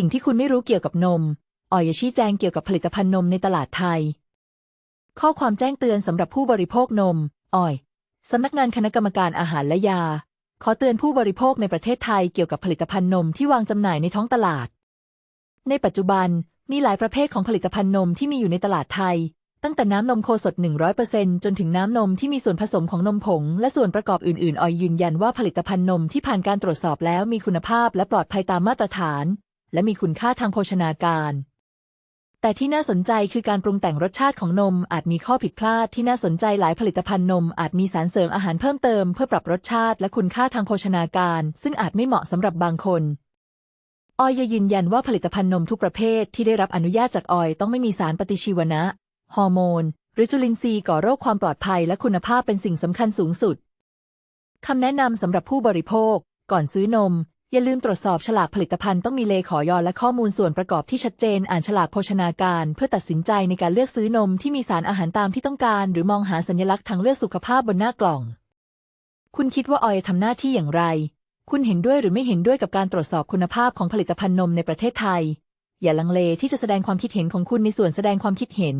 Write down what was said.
สิ่งที่คุณไม่รู้เกี่ยวกับนมออยชี้แจงเกี่ยวกับผลิตภัณฑ์นมในตลาดไทย ข้อความแจ้งเตือนสำหรับผู้บริโภคนมออยสำนักงานคณะกรรมการอาหารและยา ขอเตือนผู้บริโภคในประเทศไทยเกี่ยวกับผลิตภัณฑ์นมที่วางจำหน่ายในท้องตลาด ในปัจจุบันมีหลายประเภทของผลิตภัณฑ์นมที่มีอยู่ในตลาดไทย ตั้งแต่น้ำนมโคสด 100%จนถึงน้ำนมที่มีส่วนผสมของนมผง และส่วนประกอบอื่นๆออยยืนยันว่าผลิตภัณฑ์นมที่ผ่านการตรวจสอบแล้วมีคุณภาพและปลอดภัยตามมาตรฐาน และมีคุณค่าทางโภชนาการ แต่ที่น่าสนใจคือการปรุงแต่งรสชาติของนม อาจมีข้อผิดพลาดที่น่าสนใจหลายผลิตภัณฑ์นม อาจมีสารเสริมอาหารเพิ่มเติมเพื่อปรับรสชาติและคุณค่าทางโภชนาการ ซึ่งอาจไม่เหมาะสำหรับบางคนออยยืนยันว่าผลิตภัณฑ์นมทุกประเภทที่ได้รับอนุญาตจากออยต้องไม่มีสารปฏิชีวนะ ฮอร์โมน หรือจุลินทรีย์ก่อโรคความปลอดภัยและคุณภาพเป็นสิ่งสำคัญสูงสุดคำแนะนำสำหรับผู้บริโภค ก่อนซื้อนม อย่าลืมตรวจสอบฉลากผลิตภัณฑ์ต้องมีเลขอยอและข้อมูลส่วนประกอบที่ชัดเจน อ่านฉลากโภชนาการ เพื่อตัดสินใจในการเลือกซื้อนมที่มีสารอาหารตามที่ต้องการ หรือมองหาสัญลักษณ์ทางเลือกสุขภาพบนหน้ากล่อง คุณคิดว่าออยทำหน้าที่อย่างไร คุณเห็นด้วยหรือไม่เห็นด้วยกับการตรวจสอบคุณภาพของผลิตภัณฑ์นมในประเทศไทย อย่าลังเลที่จะแสดงความคิดเห็นของคุณในส่วนแสดงความคิดเห็น